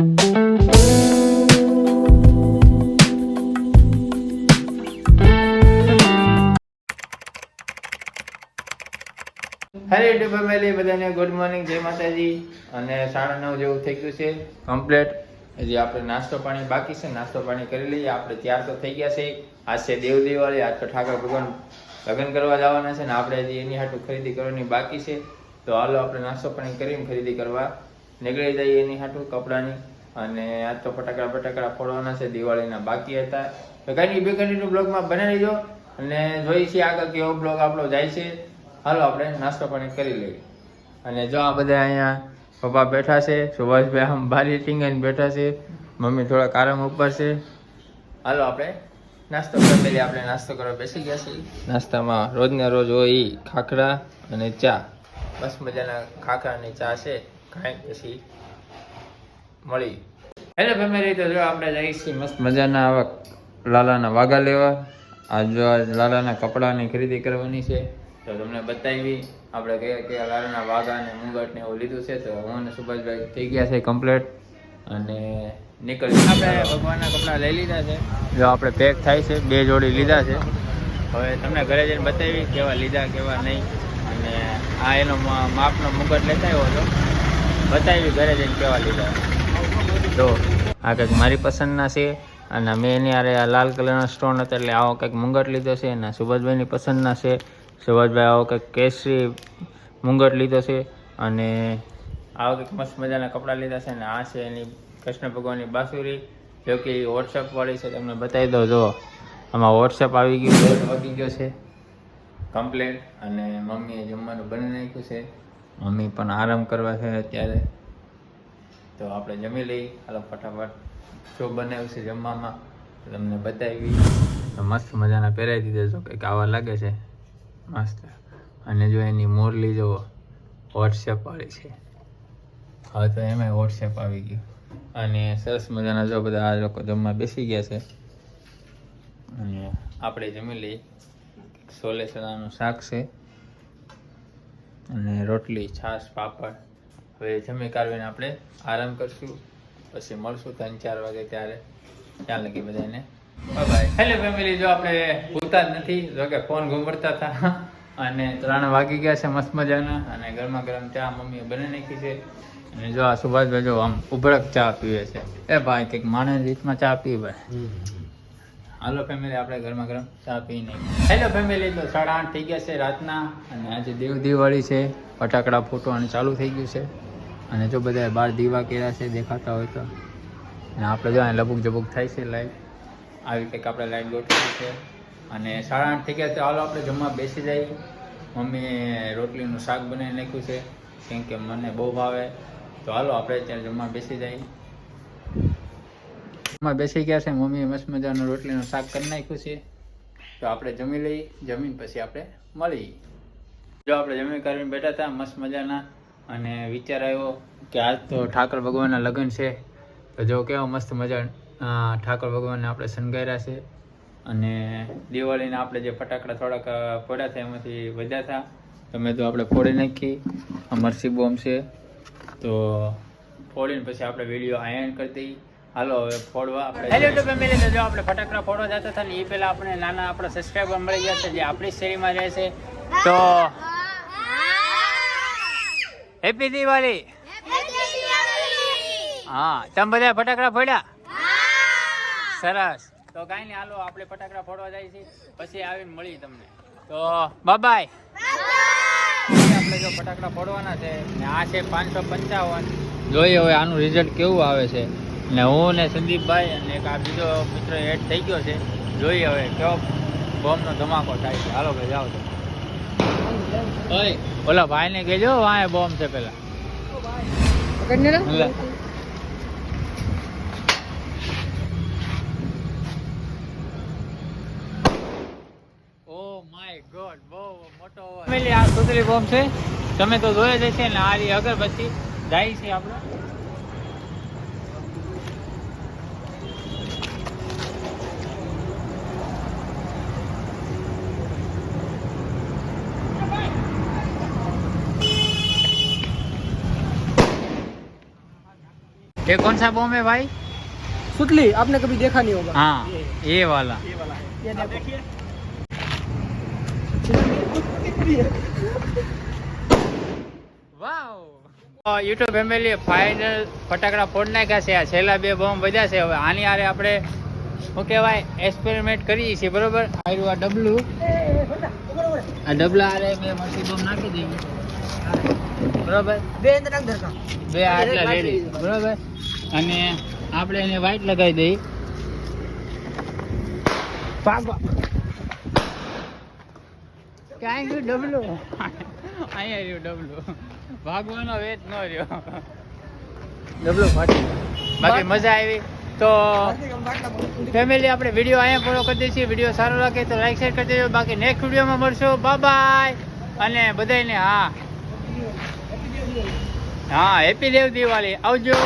Hello YouTube family બધાને good morning જય માતાજી. અને સાડા નવ જેવું થઈ ગયું છે. કમ્પ્લીટ હજી આપણે નાસ્તો પાણી બાકી છે. નાસ્તો પાણી કરી લઈએ. આપણે તૈયાર તો થઈ ગયા છે. આજ છે દેવ દિવાળી. આજ તો ઠાકર ભગવાન લગ્ન કરવા જવાના છે ને આપણે હજી એની હાટું ખરીદી કરવાની બાકી છે. તો હાલો આપણે નાસ્તો પાણી કરીને ખરીદી કરવા નીકળી જઈએ એની હાટું કપડાની. અને આજ તો ફટાકડા ફટાકડા ફોડવાના છે, દિવાળીના બાકી હતા. તો કઈ બે કન્ટિન્યુ બ્લોગમાં બનાવી લેજો અને જોઈએ છીએ આગળ કેવો બ્લોગ આપણો જાય છે. હાલો, આપણે નાસ્તો પાણી કરી લઈએ. અને જો આ બધા અહીંયા પપ્પા બેઠા છે, સુભાષભાઈ આમ બારી ટીંગાઈને બેઠા છે. મમ્મી થોડાક આરામ ઉપર છે. હાલો, આપણે નાસ્તો કરી લઈએ. આપણે નાસ્તો કરવા બેસી ગયા છીએ. નાસ્તામાં રોજને રોજ હોય ખાખરા અને ચા. બસ મજાના ખાખરા અને ચા છે. ખાઈ પછી મળી. હેલો ફેમિલી તો જો આપણે જઈએ છીએ મસ્ત મજાના આવા લાલાના વાગા લેવા. આજ જો આ લાલાના કપડાની ખરીદી કરવાની છે. તો તમને બતાવી, આપણે કયા કયા લાલાના વાગા અને મુંગટ ને એવું લીધું છે. તો હું અને સુભાષભાઈ થઈ ગયા છે કમ્પ્લેટ અને નીકળી આપણે ભગવાનના કપડાં લઈ લીધા છે. જો આપણે પેક થાય છે, બે જોડી લીધા છે. હવે તમને ઘરે જઈને બતાવી કેવા લીધા, કેવા નહીં. અને આ એનો માપનો મુગટ લેતા આવ્યો હતો. બતાવી ઘરે જઈને કહેવા લીધા. જો, આ કંઈક મારી પસંદના છે અને મેં એની આરે આ લાલ કલરના સ્ટોન હતા એટલે આવો કંઈક મુંગટ લીધો છે અને સુભાષભાઈની પસંદના છે. સુભાષભાઈ આવો કંઈક કેસરી મુંગટ લીધો છે અને આવા કંઈક મસ્ત મજાના કપડાં લીધા છે અને આ છે એની કૃષ્ણ ભગવાનની બાંસુરી. જો કે એ વોટ્સઅપ વાળી છે, તમને બતાવી દો જો, આમાં વોટ્સઅપ આવી ગયું વાગી ગયો છે. કમ્પ્લેટ અને મમ્મીએ જમવાનું બની નાખ્યું છે. મમ્મી પણ આરામ કરવા છે અત્યારે. તો આપણે જમી લઈએ. હાલો ફટાફટ. શું બનાવ્યું છે જમવામાં તમને બતાવી. મસ્ત મજાના પહેરાવી દીધા છો. કંઈક આવા લાગે છે. મસ્ત. અને જો એની મોરલી જુઓ. વોટ્સએપ વાળી છે. હવે તો એમાં વોટ્સએપ આવી ગયું. અને સરસ મજાના જો બધા આ લોકો જમવા બેસી ગયા છે. અને આપણે જમી લઈએ. સોલે ચણાનું શાક છે. અને રોટલી, છાશ, પાપડ. હવે જમી કાઢવીને આપણે આરામ કરશું. પછી મળશું ત્રણ ચાર વાગે ત્યારે. ત્યાં લગી બધાને. બાય હેલો ફેમિલી જો આપણે ભૂલતા જ નથી, જો કે ફોન ઘૂંઘરતા હતા. અને ત્રણ વાગી ગયા છે મસ્ત મજાના. અને ગરમા ગરમ ચા મમ્મીએ બને નાખી છે. અને જો આ સુભાષભાઈ જો આમ ઉભરક ચા પીવે છે. એ ભાઈ, કંઈક માણસ રીતમાં ચા પીવે. હાલો ફેમિલી, આપણે ગરમા ગરમ ચા પી નહીં હેલો ફેમિલી તો સાડા આઠ થઈ ગયા છે રાતના અને આજે દેવ દિવાળી છે, ફટાકડા ફૂટવાનું ચાલુ થઈ ગયું છે. અને જો બધા બાર દીવા કર્યા છે, દેખાતા હોય તો. અને આપણે જો લબુક જબુક થાય છે લાઈટ આવી કંઈક આપણે લાઈટ ગોઠવી છે. અને સાડા આઠ થઈ ગયા છે, હાલો આપણે જમવા બેસી જઈએ. મમ્મીએ રોટલીનું શાક બનાવી નાખ્યું છે, કેમ કે મને બહુ ભાવે. તો હાલો આપણે ત્યાં જમવા બેસી જઈએ. માં બેસી ગયા છે, મમ્મીએ મસ્ત મજાનું રોટલીનું શાક કરી નાખ્યું છે. તો આપણે જમી લઈએ, જમીન પછી આપણે મળી જો આપણે જમીન કરીને બેઠા હતા, મસ્ત મજાના, અને વિચાર આવ્યો કે આજ તો ઠાકર ભગવાનના લગ્ન છે. તો જો કેવો મસ્ત મજા ઠાકોર ભગવાનને આપણે શણગાર્યા છે. અને દિવાળીના આપણે જે ફટાકડા થોડાક ફોડ્યા હતા, એમાંથી વધ્યા હતા. તો મેં તો આપણે ફોડી નાખી. મરસી બોમ્બ છે. તો ફોડીને પછી આપણે વીડિયો આયન કરી દઈએ. હાલો હવે ફોડવા આપણે હેલો તો ફેમિલી તો જો આપણે ફટાકડા ફોડવા જતા હતા ને એ પહેલા આપણે નાના આપણા સબસ્ક્રાઈબર મળી ગયા છે જે આપણી શેરીમાં રહે છે. તો હેપી દિવાળી હા તમે બધા ફટાકડા ફોડ્યા? સરસ. તો કાંઈ નહીં હાલો આપણે ફટાકડા ફોડવા જાય છે પછી આવીને મળી તમને. તો બાય આપણે જો ફટાકડા ફોડવાના છે ને આ છે પાંચસો પંચાવન. જોઈએ હવે આનું રિઝલ્ટ કેવું આવે છે. ને હું ને સંદીપભાઈ અને એક આ બીજો મિત્ર એડ થઈ ગયો છે. જોઈએ હવે કેવો બોમ્બનો ધમાકો થાય છે. હાલો ભાઈ જાઓ ઓય. ઓલા ભાઈને કહેજો વાંહે બોમ્બ છે પેલા. ઓ માય ગોડ બહુ મોટો આ સુતરી બોમ્બ છે. તમે તો જોયે જ હશે ને આ અગરબત્તી. જાય છે આપણે. ये कौन सा बॉम्ब है भाई सुतली आपने कभी देखा नहीं होगा हाँ ये ये वाला ये वाला है ये देखिए વાવ યુટ્યુબ ફેમિલી ફાઇનલ ફટાકડા ફોડ નાખ્યા છે આ છેલ્લા બે બોમ્બ વધ્યા છે હવે આની આરે આપણે શું કહેવાય એક્સપેરિમેન્ટ કરીએ છીએ બરોબર આયરું આ ડબલું આ ડબલા આરે બે મરસી બોમ્બ નાખી દઈએ બરોબર? બે અંદર નાખ ધરકા બે આટલા રેડી બરોબર? અને આપણે એને વ્હાઈટ લગાવી દઈએ પાક ક્યાં ગયું ડબલું? અહીંયા રહ્યું ડબલું. ભાગવાનો વેત ન રહ્યો. ડબલું ફાટી બાકી મજા આવી. તો ફેમિલી આપણે વીડિયો અહીંયા પૂરો કરી દઈશું. વીડિયો સારો લાગે તો લાઈક શેર કરી દેજો. બાકી નેક્સ્ટ વિડીયોમાં મળશો. બાય અને બધાને હા. હા હેપી દેવ દિવાળી આવજો.